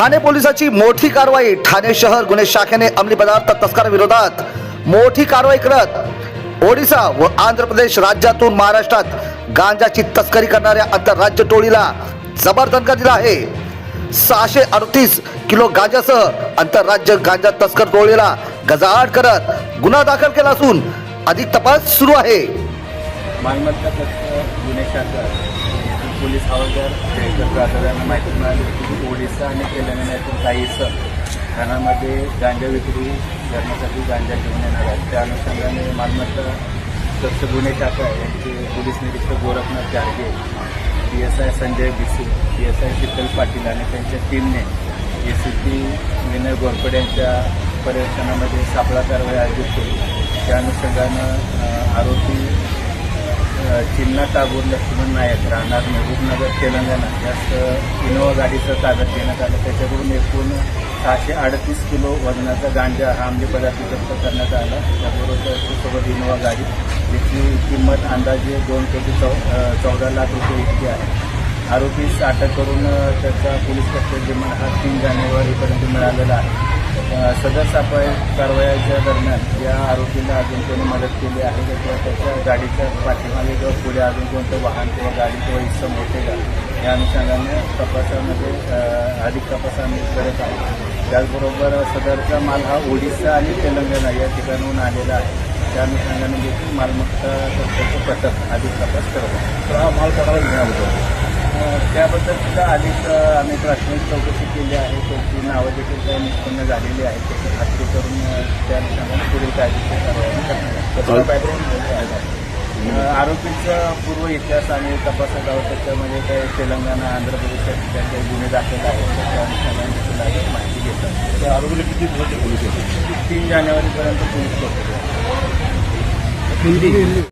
ठाणे पोलिसाची मोठी कारवाई. ठाणे शहर गुन्हे शाखेने अंमली पदार्थ तस्कराविरोधात मोठी कारवाई करत ओडिसा व आंध्र प्रदेश राज्यातून महाराष्ट्रात गांजाची तस्करी करणाऱ्या आंतरराज्य टोळीला जबर दणका दिला आहे. सहाशे अडतीस किलो गांजासह आंतरराज्य गांजा तस्कर टोळीला गजाआड करत गुन्हा दाखल केला असून अधिक तपास सुरू आहे. मालमत्ता गुन्हे शाखा पोलीस हवालदार जयकर माहिती मिळाली की ओडिसा आणि तेलंगणातील काही सण ठाण्यामध्ये गांजा विक्री करण्यासाठी गांजा घेऊन येणार आहेत. त्या अनुषंगाने मालमत्ता तत्व गुन्हे शाखा यांचे पोलीस निरीक्षक Gorakhnath Gadge P S I Sanjay Bise P S I Sheetal Patil आणि त्यांच्या टीमने A C P Vinay Gorpade यांच्या पर्यवेक्षणामध्ये सापळा कारवाई आयोजित केली. त्या अनुषंगानं आरोपी चिन्ना टागोर लक्ष्मण नायक राहणार मेहबूबनगर तेलंगणा. यास अ, इनोवा गाडीचं ताब्यात घेण्यात आलं. त्याच्याकडून एकूण सहाशे अडतीस किलो वजनाचा गांजा हा अंमली पदार्थ जप्त करण्यात आला. त्याबरोबर सोबत इनोवा गाडी याची किंमत अंदाजे दोन कोटी चौ चौदा लाख रुपये इतकी आहे. आरोपीस अटक करून त्याचा पोलीस कस्टडी रिमांड हा तीन जानेवारीपर्यंत मिळालेला आहे. सदर सापळे कारवायाच्या दरम्यान या आरोपीला अजून कोणी मदत केली आहे का किंवा त्याच्या गाडीच्या पाठीमागे किंवा पुढे अजून कोणतं वाहन किंवा गाडी किंवा इसम होते का? या अनुषंगाने तपासामध्ये अधिक तपास आम्ही करत आहोत त्याचबरोबर सदरचा माल हा ओडिशा आणि तेलंगणा या ठिकाणाहून आलेला आहे. त्या अनुषंगाने देखील मालमत्ता तत्वाचं पथक अधिक तपास करत आहे. तर हा माल कोणाला घेण्याबद्दल त्याबद्दल सुद्धा अधिक आम्ही प्राथमिक चौकशी केली आहे. त्याची नावं देखील काही निष्पन्न झालेली आहेत. त्याची खात्री करून त्या अनुषंगाने पुढील कायदेशीर कारवाई. त्याचा बॅकग्राऊंड आरोपीचा पूर्व इतिहास आम्ही तपासत आहोत त्याच्यामध्ये काही तेलंगणा आंध्र प्रदेश या ठिकाणी काही गुन्हे दाखल आहेत. त्या अनुषंगाने देखील अधिक माहिती घेतात त्या आरोपीला किती दिवसाचे पोलीस तीन जानेवारीपर्यंत पोलीस आहे.